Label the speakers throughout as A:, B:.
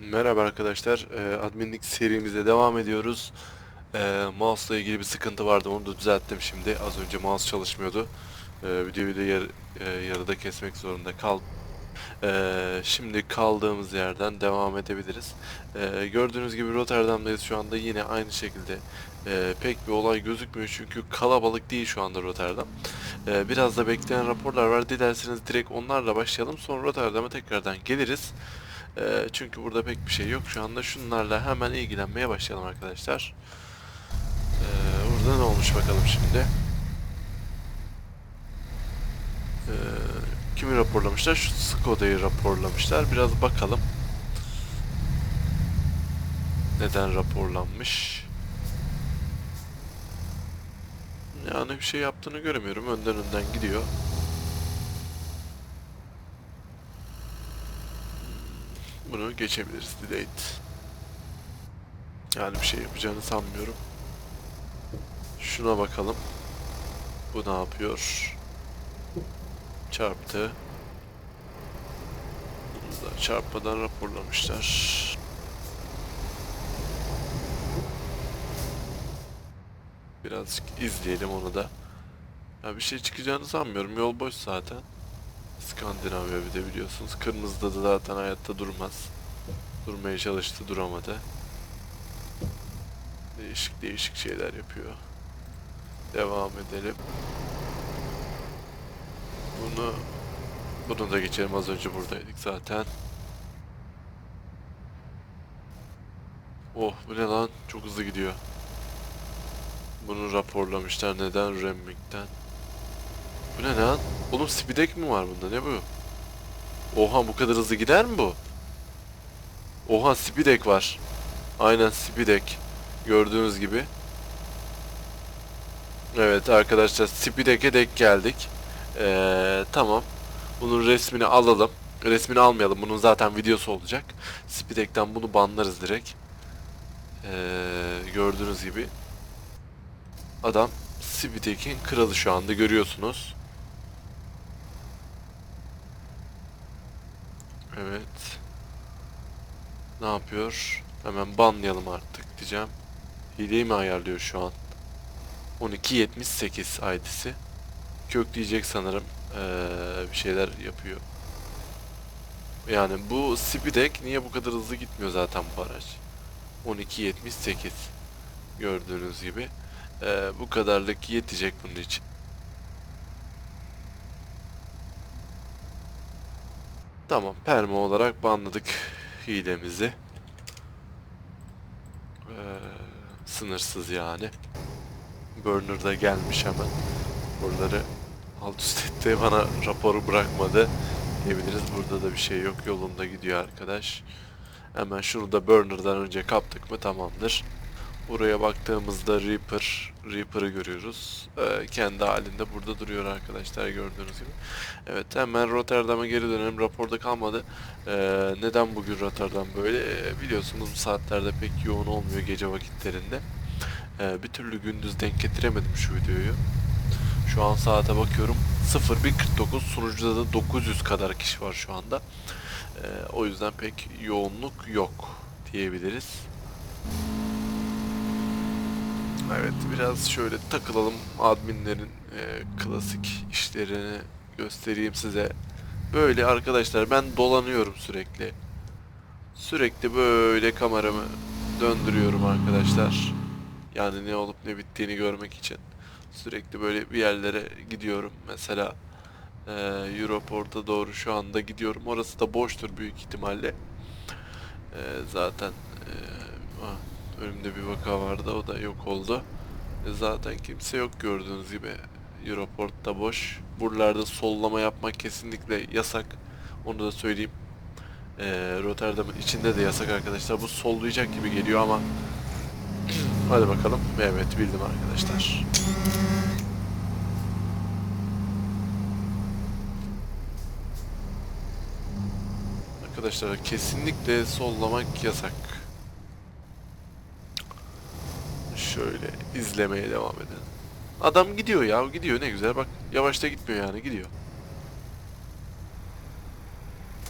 A: Merhaba arkadaşlar. Ee, adminlik serimize devam ediyoruz. Ee, mouse'la ilgili bir sıkıntı vardı. Onu da düzelttim şimdi. Az önce mouse çalışmıyordu. Ee, videoyu da yar, e, yarıda kesmek zorunda kal. Ee, şimdi kaldığımız yerden devam edebiliriz. Gördüğünüz gibi Rotterdam'dayız şu anda. Yine aynı şekilde e, pek bir olay gözükmüyor çünkü kalabalık değil şu anda Rotterdam. Biraz da bekleyen raporlar var. Dilerseniz direkt onlarla başlayalım. Sonra Rotterdam'a tekrardan geliriz. Ee, çünkü burada pek bir şey yok. Şu anda şunlarla hemen ilgilenmeye başlayalım arkadaşlar. Ee, burada ne olmuş bakalım şimdi. Ee, kimi raporlamışlar? Şu Skoda'yı raporlamışlar. Biraz bakalım. Neden raporlanmış? Yani bir şey yaptığını göremiyorum. Önden önden gidiyor. Bunu geçebiliriz. Delete. Yani bir şey yapacağını sanmıyorum. Şuna bakalım. Bu ne yapıyor? Çarptı. Bunu da çarpmadan raporlamışlar. Birazcık izleyelim onu da. Ya bir şey çıkacağını sanmıyorum. Yol boş zaten. Skandinavya bir de biliyorsunuz. Kırmızıda da zaten hayatta durmaz. Durmaya çalıştı duramadı. Değişik değişik şeyler yapıyor. Devam edelim. Bunu bunu da geçelim az önce buradaydık zaten. Oh bu ne lan? Çok hızlı gidiyor. Bunu raporlamışlar neden Remming'den. Bu ne lan? Oğlum speedek mi var bunda? Ne bu? Oha bu kadar hızlı gider mi bu? Oha speedek var. Aynen speedek. Gördüğünüz gibi. Evet arkadaşlar speedek'e dek geldik. Ee, tamam. Bunun resmini alalım. Resmini almayalım. Bunun zaten videosu olacak. Speedek'ten bunu banlarız direkt. Ee, gördüğünüz gibi. Adam Speedek'in kralı şu anda görüyorsunuz. Evet. Ne yapıyor? Hemen banlayalım artık diyeceğim. Hileyi mi ayarlıyor şu an? 1278 ID'si. Kökleyecek sanırım. Ee, bir şeyler yapıyor. Yani bu Speedek niye bu kadar hızlı gitmiyor zaten bu araç? 1278 gördüğünüz gibi. Ee, bu kadarlık yetecek bunun için. Tamam, perma olarak banladık hilemizi. Ee, sınırsız yani. Burner da gelmiş hemen. Buraları alt üst etti, bana raporu bırakmadı diyebiliriz. Burada da bir şey yok, yolunda gidiyor arkadaş. Hemen şunu da Burner'dan önce kaptık mı tamamdır. Buraya baktığımızda Reaper, Reaper'ı görüyoruz. Ee, kendi halinde burada duruyor arkadaşlar gördüğünüz gibi. Evet hemen Rotterdam'a geri dönelim. Raporda kalmadı. Ee, neden bugün Rotterdam böyle? Ee, biliyorsunuz bu saatlerde pek yoğun olmuyor gece vakitlerinde. Ee, bir türlü gündüz denk getiremedim şu videoyu. Şu an saate bakıyorum. 01.49 sunucuda da 900 kadar kişi var şu anda. Ee, o yüzden pek yoğunluk yok diyebiliriz. Evet biraz şöyle takılalım adminlerin e, klasik işlerini göstereyim size. Böyle arkadaşlar ben dolanıyorum sürekli. Sürekli böyle kameramı döndürüyorum arkadaşlar. Yani ne olup ne bittiğini görmek için. Sürekli böyle bir yerlere gidiyorum. Mesela e, Europort'a doğru şu anda gidiyorum. Orası da boştur büyük ihtimalle. E, zaten e, önümde bir vaka vardı o da yok oldu. E, zaten kimse yok gördüğünüz gibi. Europort da boş. Buralarda sollama yapmak kesinlikle yasak. Onu da söyleyeyim. E, Rotterdam'ın içinde de yasak arkadaşlar. Bu sollayacak gibi geliyor ama Hadi bakalım. Evet bildim arkadaşlar. Arkadaşlar kesinlikle sollamak yasak. Şöyle izlemeye devam edin. Adam gidiyor ya gidiyor ne güzel bak yavaşta gitmiyor yani gidiyor.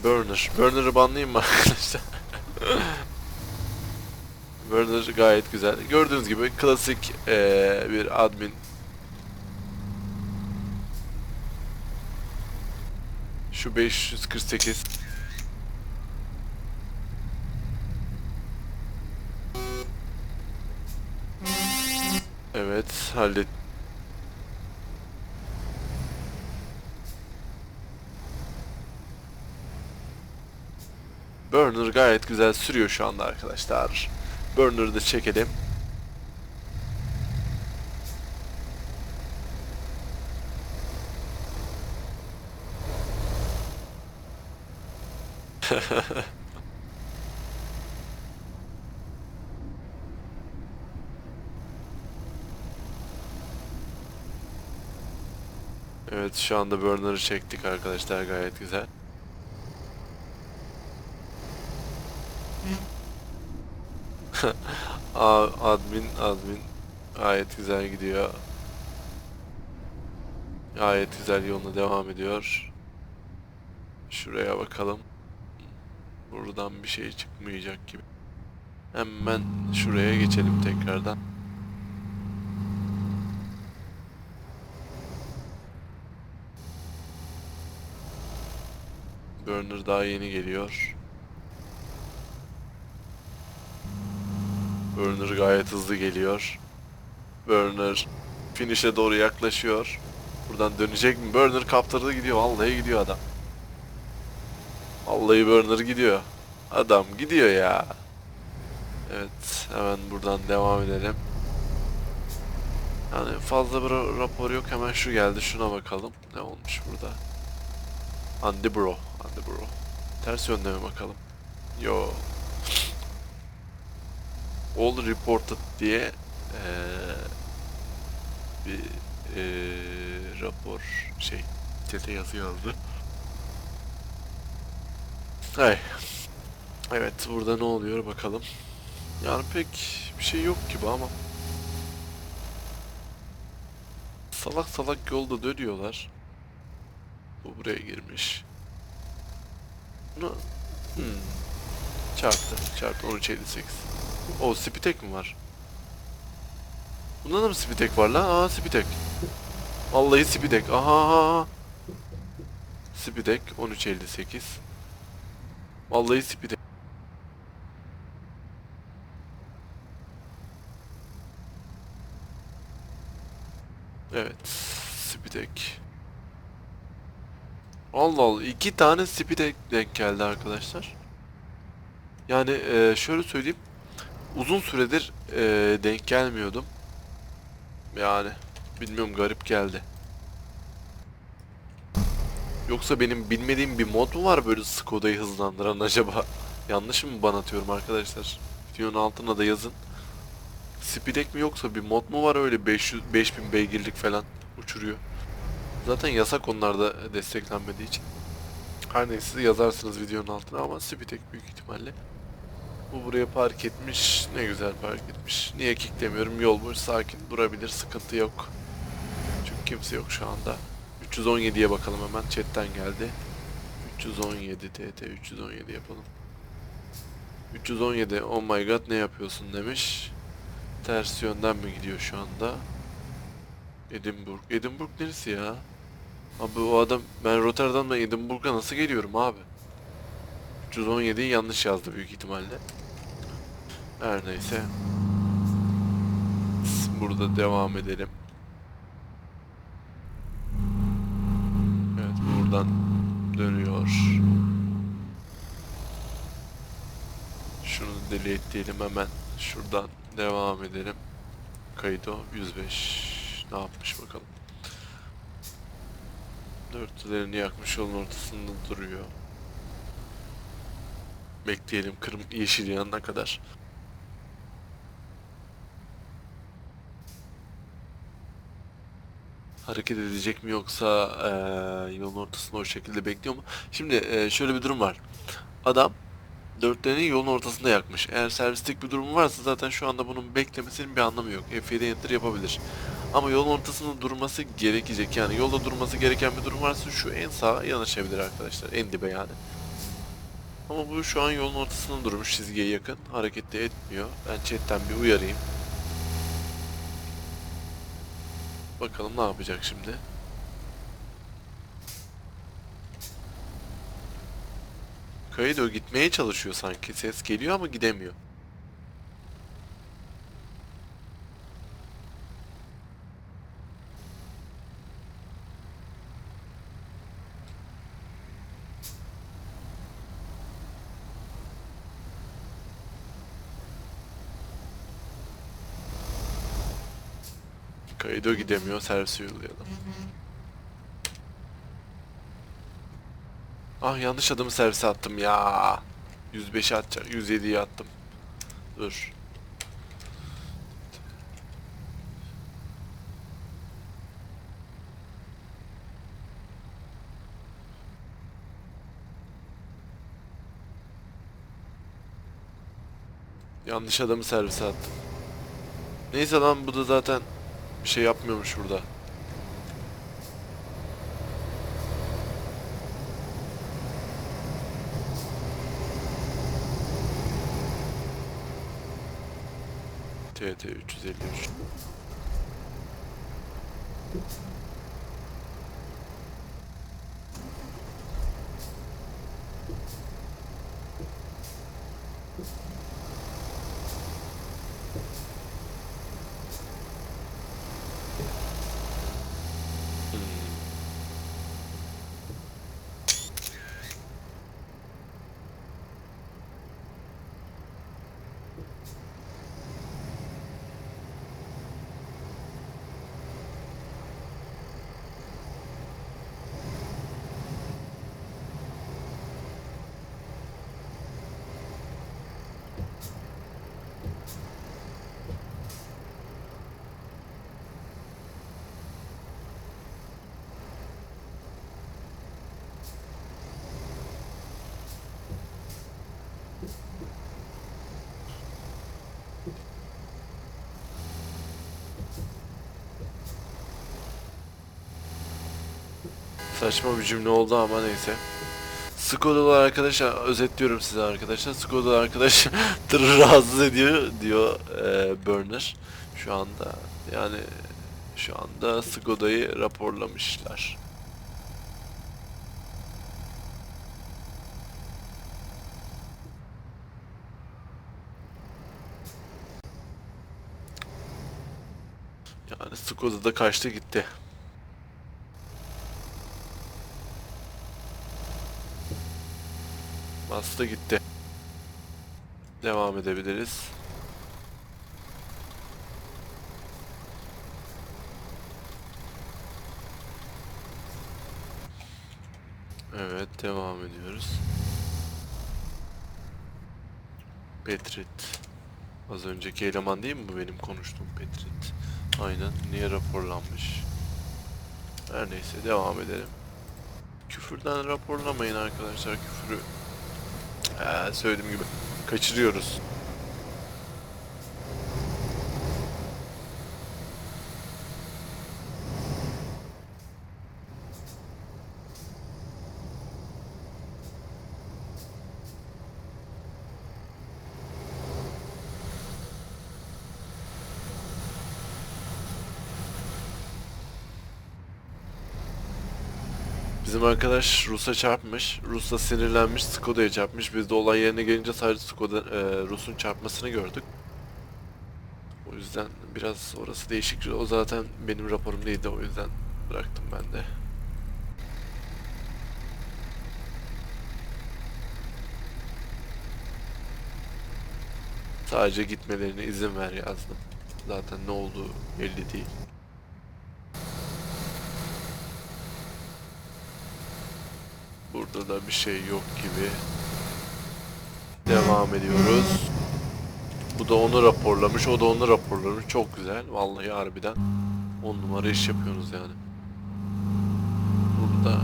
A: Burner. Burner'ı banlayayım mı arkadaşlar? Burner gayet güzel. Gördüğünüz gibi klasik eee, bir admin. Şu 548 Evet, hallet. Burner gayet güzel sürüyor şu anda arkadaşlar. Burner'ı da çekelim. Evet şu anda burner'ı çektik arkadaşlar gayet güzel. Admin admin gayet güzel gidiyor. Gayet güzel yoluna devam ediyor. Şuraya bakalım. Buradan bir şey çıkmayacak gibi. Hemen şuraya geçelim tekrardan. Burner daha yeni geliyor. Burner gayet hızlı geliyor. Burner finish'e doğru yaklaşıyor. Buradan dönecek mi? Burner kaptırdı gidiyor. Vallahi gidiyor adam. Vallahi Burner gidiyor. Adam gidiyor ya. Evet, hemen buradan devam edelim. Yani fazla bir ra- rapor yok. Hemen şu geldi. Şuna bakalım. Ne olmuş burada? Andy Bro. Andy Bro. Ters yönde mi bakalım? Yo. All reported diye eee, bir eee, rapor şey çete yazı yazdı. Ay. Evet burada ne oluyor bakalım. Yani pek bir şey yok gibi ama. Salak salak yolda dönüyorlar. Bu buraya girmiş. Bunu hmm. çarptı. Çarptı 13.58. O Spitek mi var? Bunda da mı Spitek var lan? Aa Spitek. Vallahi Spitek. Aha. Spitek 13.58. Vallahi Spitek. Evet. Spitek. Allah Allah. iki tane Spitek denk geldi arkadaşlar. Yani e, şöyle söyleyeyim. Uzun süredir e, denk gelmiyordum. Yani bilmiyorum garip geldi. Yoksa benim bilmediğim bir mod mu var böyle Skoda'yı hızlandıran acaba? Yanlış mı ban atıyorum arkadaşlar? Videonun altına da yazın. Speedek mi yoksa bir mod mu var öyle 500 5000 beygirlik falan uçuruyor. Zaten yasak onlarda desteklenmediği için. Her neyse yazarsınız videonun altına ama Speedek büyük ihtimalle. Bu buraya park etmiş. Ne güzel park etmiş. Niye kicklemiyorum? Yol boş sakin durabilir. Sıkıntı yok. Çünkü kimse yok şu anda. 317'ye bakalım hemen. Chat'ten geldi. 317 TT 317 yapalım. 317 oh my god ne yapıyorsun demiş. Ters yönden mi gidiyor şu anda? Edinburgh. Edinburgh neresi ya? Abi o adam ben Rotterdam'dan Edinburgh'a nasıl geliyorum abi? 317'yi yanlış yazdı büyük ihtimalle. Her neyse. Burada devam edelim. Evet buradan dönüyor. Şunu delete diyelim hemen. Şuradan devam edelim. Kaydo 105. Ne yapmış bakalım. Dörtlülerini yakmış yolun ortasında duruyor. Bekleyelim kırm yeşil yanana kadar. Hareket edecek mi yoksa eee yolun ortasında o şekilde bekliyor mu? Şimdi eee, şöyle bir durum var. Adam dörtlerini yolun ortasında yakmış. Eğer servislik bir durum varsa zaten şu anda bunun beklemesinin bir anlamı yok. F7 enter yapabilir. Ama yolun ortasında durması gerekecek. Yani yolda durması gereken bir durum varsa şu en sağa yanaşabilir arkadaşlar. En dibe yani. Ama bu şu an yolun ortasında durmuş çizgiye yakın. Hareket de etmiyor. Ben chatten bir uyarayım. Bakalım ne yapacak şimdi. Kaido gitmeye çalışıyor sanki. Ses geliyor ama gidemiyor. Kaido gidemiyor. Servis yollayalım. Ah yanlış adımı servise attım ya. 105'e atacak. 107'ye attım. Dur. Yanlış adamı servise attım. Neyse lan bu da zaten bir şey yapmıyormuş burada. TT 353. Saçma bir cümle oldu ama neyse. Skodalı arkadaş özetliyorum size arkadaşlar. Skodalı arkadaş tırı rahatsız ediyor diyor e, Burner şu anda. Yani şu anda Skoda'yı raporlamışlar. Yani Skoda da kaçtı gitti. Bastı gitti. Devam edebiliriz. Evet devam ediyoruz. Petrit. Az önceki eleman değil mi bu benim konuştuğum Petrit? Aynen. Niye raporlanmış? Her neyse devam edelim. Küfürden raporlamayın arkadaşlar. Küfürü ee, söylediğim gibi kaçırıyoruz. Bizim arkadaş Rus'a çarpmış. Rus da sinirlenmiş, Skoda'ya çarpmış. Biz de olay yerine gelince sadece Skoda, e, Rus'un çarpmasını gördük. O yüzden biraz orası değişik. O zaten benim raporum değildi. O yüzden bıraktım ben de. Sadece gitmelerine izin ver yazdım. Zaten ne olduğu belli değil. Burada da bir şey yok gibi. Devam ediyoruz. Bu da onu raporlamış, o da onu raporlamış. Çok güzel. Vallahi harbiden 10 numara iş yapıyorsunuz yani. Burada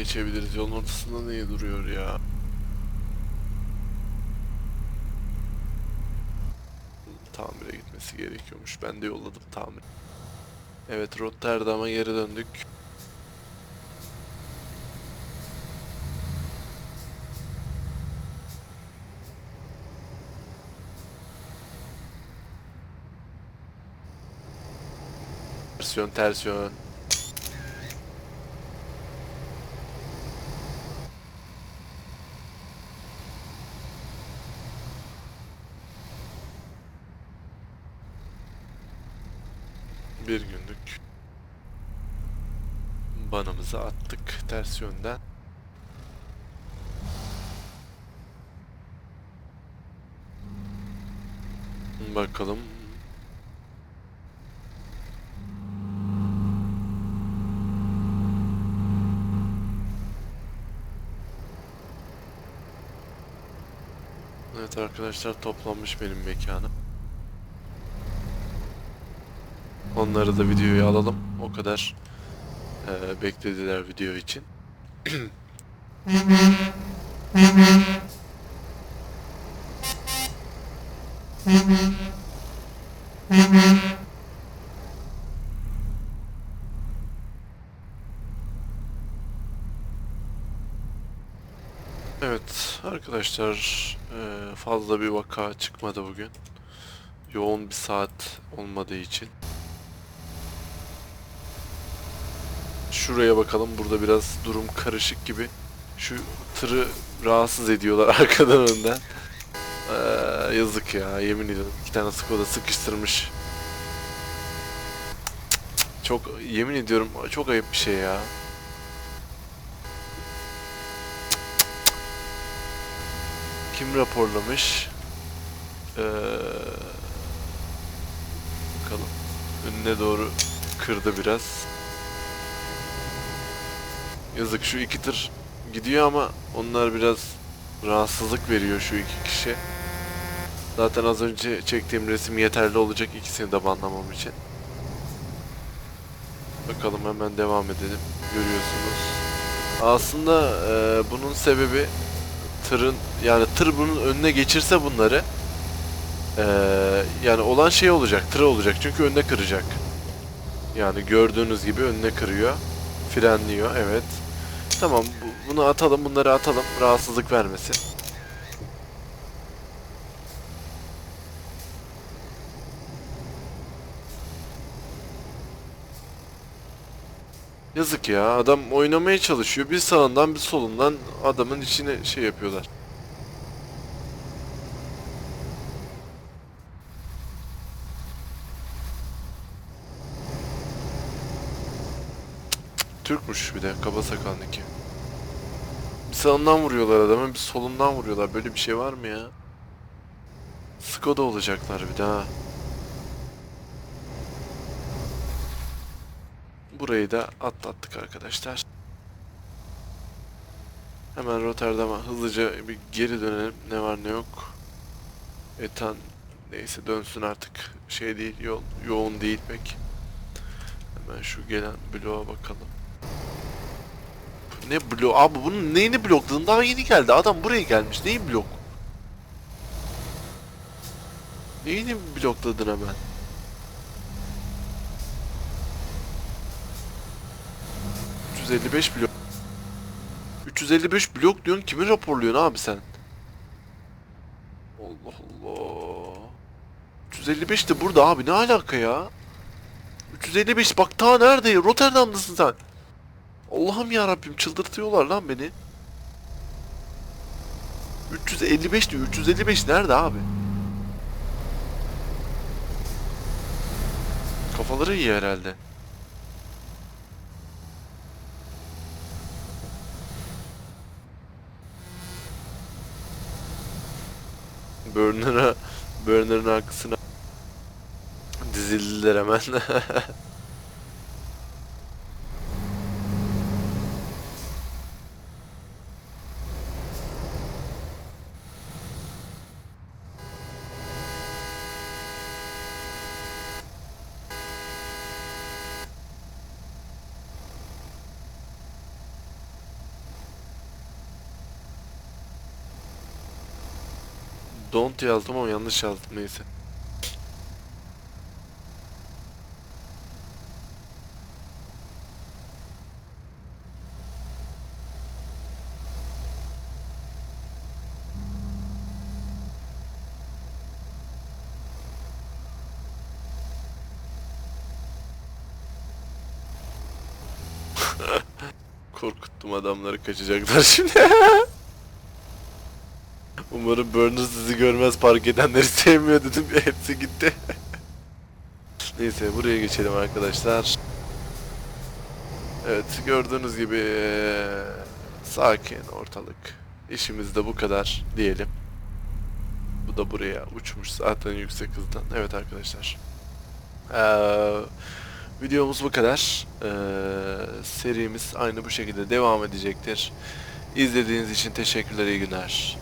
A: geçebiliriz? Yolun ortasında niye duruyor ya? Tamire gitmesi gerekiyormuş. Ben de yolladım tamir. Evet Rotterdam'a geri döndük. Ters yön, ters yön. Attık ters yönden. Bakalım. Evet arkadaşlar toplanmış benim mekanım. Onları da videoya alalım. O kadar eee, beklediler video için. Evet arkadaşlar eee, fazla bir vaka çıkmadı bugün. Yoğun bir saat olmadığı için. Şuraya bakalım. Burada biraz durum karışık gibi. Şu tırı rahatsız ediyorlar arkadan önden. Ee, yazık ya yemin ediyorum. İki tane Skoda sıkıştırmış. Çok yemin ediyorum çok ayıp bir şey ya. Kim raporlamış? Ee, bakalım. Önüne doğru kırdı biraz. Yazık şu iki tır gidiyor ama onlar biraz rahatsızlık veriyor şu iki kişi. Zaten az önce çektiğim resim yeterli olacak ikisini de banlamam için. Bakalım hemen devam edelim. Görüyorsunuz. Aslında e, bunun sebebi tırın yani tır bunun önüne geçirse bunları e, yani olan şey olacak tır olacak çünkü önüne kıracak. Yani gördüğünüz gibi önüne kırıyor. Frenliyor evet. Tamam bu- bunu atalım bunları atalım rahatsızlık vermesin. Yazık ya adam oynamaya çalışıyor bir sağından bir solundan adamın içine şey yapıyorlar. Türkmüş bir de kaba sakalındaki. Bir sağından vuruyorlar adamı bir solundan vuruyorlar. Böyle bir şey var mı ya? Skoda olacaklar bir daha. Burayı da atlattık arkadaşlar. Hemen Rotterdam'a hızlıca bir geri dönelim. Ne var ne yok. Etan neyse dönsün artık. Şey değil yol yoğun değil pek. Hemen şu gelen bloğa bakalım. Ne blok? Abi bunun neyini blokladın? Daha yeni geldi. Adam buraya gelmiş. Neyi blok? Neyini blokladın hemen? ...355 blok. 355 blok diyorsun kimi raporluyorsun abi sen? Allah Allah. 355 de burada abi ne alaka ya? 355 bak ta nerede? Rotterdam'dasın sen. Allah'ım ya Rabbim çıldırtıyorlar lan beni. 355 diyor. 355 nerede abi? Kafaları iyi herhalde. Burner'a Burner'ın arkasına dizildiler hemen. Don't yazdım ama yanlış yazdım neyse. Korkuttum adamları kaçacaklar şimdi. Umarım Burner sizi görmez park edenleri sevmiyor dedim hepsi gitti. Neyse buraya geçelim arkadaşlar. Evet gördüğünüz gibi sakin ortalık. İşimiz de bu kadar diyelim. Bu da buraya uçmuş zaten yüksek hızdan. Evet arkadaşlar. Eee, videomuz bu kadar. Eee, serimiz aynı bu şekilde devam edecektir. İzlediğiniz için teşekkürler, iyi günler.